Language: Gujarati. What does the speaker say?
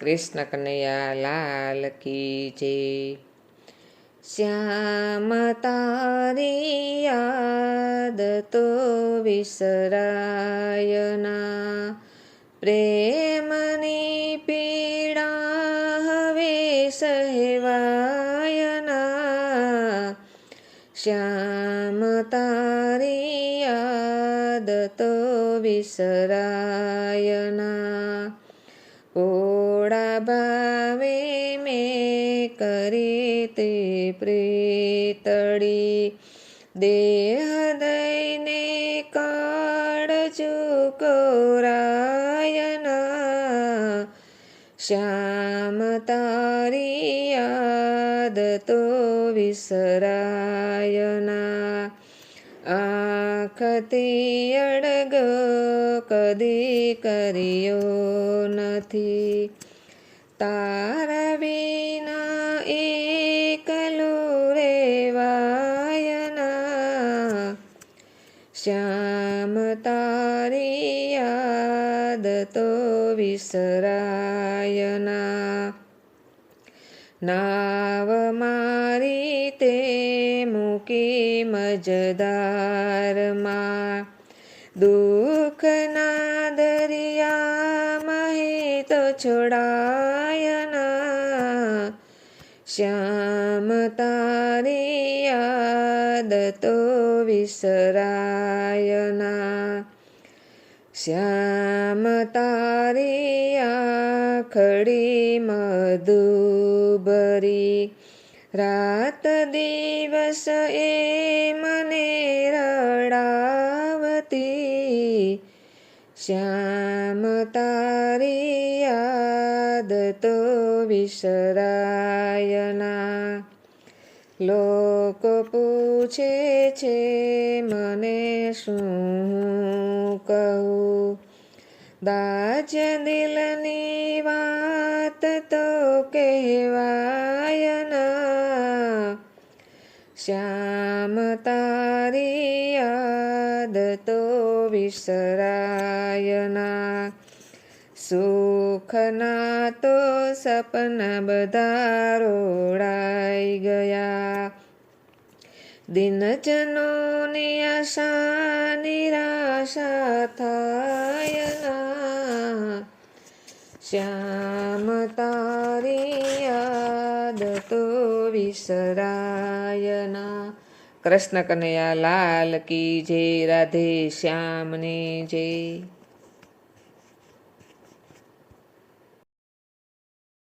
કૃષ્ણ કનૈયા લાલ કી જય. શ્યામ તારી યાદ તો વિસરાયના. પ્રેમની પીડા હવે સહેવાયના. શ્યામ તારી યાદ તો વિસરાયના. પોળા ભાવે મેં કરી તે પ્રીતળી દેહ દઈને કાળજુ કોરાયના શ્યામ તારી યાદ તો વિસરાયના. આખતી અડગ કદી કર્યો નથી. તારા વિના એકલું રેવાયના. શ્યામ તારી યાદ તો વિસરાયના. નાવ મારી તે મૂકી મજદારમાં. દુઃખના દરિયામાં હિત છોડાયના શ્યામ તારી યાદ તો વિસરાયના શ્યામ તારી આખડી મધુબરી રાત દિવસ એ મને રડાવતી શ્યામ તારી યાદ તો વિસરાયના લોકો પૂછે છે મને શું કહું દાજ દિલની વાત તો કહેવાયના શ્યામ તારી યાદ તો વિસરાયના સુખના તો સપના બધા રોડાઈ ગયા. દિનજનોની આશા નિરાશા થાયના શ્યામ તારી યાદ તો વિસરાયના કૃષ્ણ કનૈયા લાલ કી જય, રાધે શ્યામને જય.